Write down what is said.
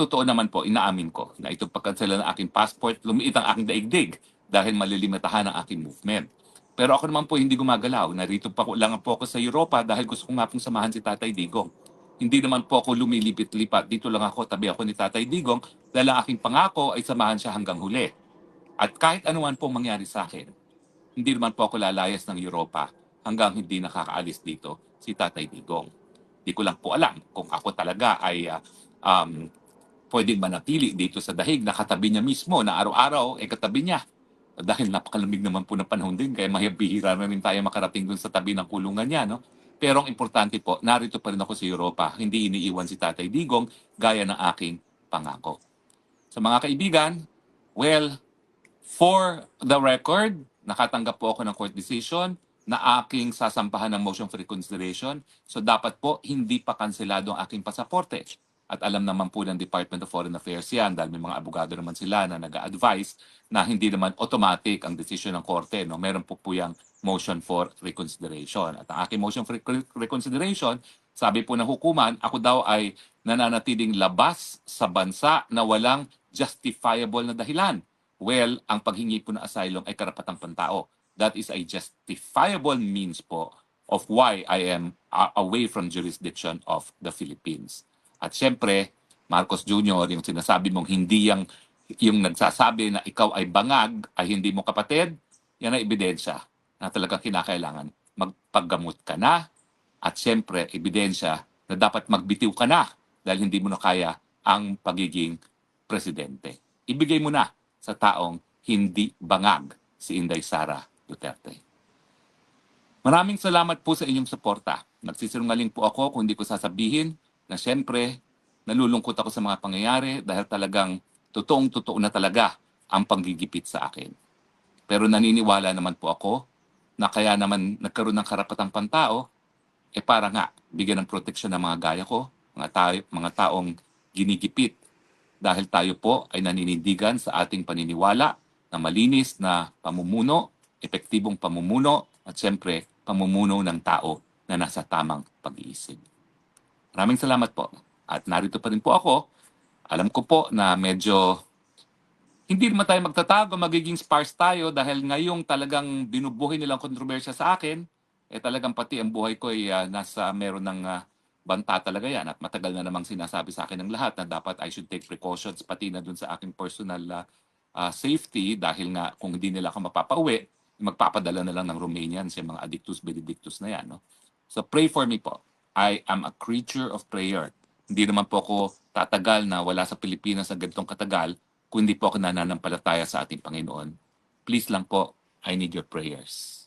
totoo naman po, inaamin ko na itong pagkansela ng aking passport, lumiit ang aking daigdig dahil malilimitahan ang aking movement. Pero ako naman po hindi gumagalaw. Narito pa ko lang po ako sa Europa dahil gusto ko nga pong samahan si Tatay Digong. Hindi naman po ako lumilipit-lipat. Dito lang ako, tabi ako ni Tatay Digong dahil ang aking pangako ay samahan siya hanggang huli. At kahit anuman pong mangyari sa akin, hindi naman po ako lalayas ng Europa hanggang hindi nakakaalis dito si Tatay Digong. Di ko lang po alam kung ako talaga ay ah, um, pwedeng manatili dito sa dahig na katabi niya mismo na araw-araw ay katabi niya. Dahil napakalamig naman po ng panahon din, kaya mahibihira na rin tayo makarating dun sa tabi ng kulungan niya. No? Pero ang importante po, narito pa rin ako sa Europa. Hindi iniiwan si Tatay Digong gaya ng aking pangako. Sa mga kaibigan, well, for the record, nakatanggap po ako ng court decision na aking sasampahan ng motion for reconsideration. So dapat po hindi pa kanselado ang aking pasaporte. At alam naman po ng Department of Foreign Affairs yan dahil may mga abogado naman sila na nag-advise na hindi naman automatic ang decision ng korte. No? Meron po po yung motion for reconsideration. At ang aking motion for recon- reconsideration, sabi po ng hukuman, ako daw ay nananatiling labas sa bansa na walang justifiable na dahilan. Well, ang paghingi po ng asylum ay karapatang pantao. That is a justifiable means po of why I am away from jurisdiction of the Philippines. At syempre, Marcos Jr., yung sinasabi mong hindi yung, yung nagsasabi na ikaw ay bangag, ay hindi mo kapatid, yan ay ebidensya na talagang kinakailangan magpaggamot ka na at syempre, ebidensya na dapat magbitiw ka na dahil hindi mo na kaya ang pagiging presidente. Ibigay mo na sa taong hindi bangag si Inday Sara Duterte. Maraming salamat po sa inyong suporta. Nagsisinungaling po ako kung hindi ko sasabihin na syempre nalulungkot ako sa mga pangyayari dahil talagang totoong totoo na talaga ang panggigipit sa akin. Pero naniniwala naman po ako na kaya naman nagkaroon ng karapatang pantao, eh para nga bigyan ng proteksyon ng mga gaya ko, mga, tayo, mga taong ginigipit dahil tayo po ay naninindigan sa ating paniniwala na malinis na pamumuno, epektibong pamumuno, at siyempre pamumuno ng tao na nasa tamang pag-iisip. Maraming salamat po. At narito pa rin po ako. Alam ko po na medyo hindi naman tayo magtatago, magiging sparse tayo dahil ngayong talagang binubuhay nilang kontrobersya sa akin, eh talagang pati ang buhay ko ay ah, nasa meron ng ah, banta talaga yan. At matagal na namang sinasabi sa akin ng lahat na dapat I should take precautions pati na dun sa aking personal ah, ah, safety dahil nga kung hindi nila ako mapapauwi, magpapadala na lang ng Romanians yung mga addictus benedictus na yan. No? So pray for me po. I am a creature of prayer. Hindi naman po ako tatagal na wala sa Pilipinas na ganitong katagal kung hindi po ako nananampalataya sa ating Panginoon. Please lang po, I need your prayers.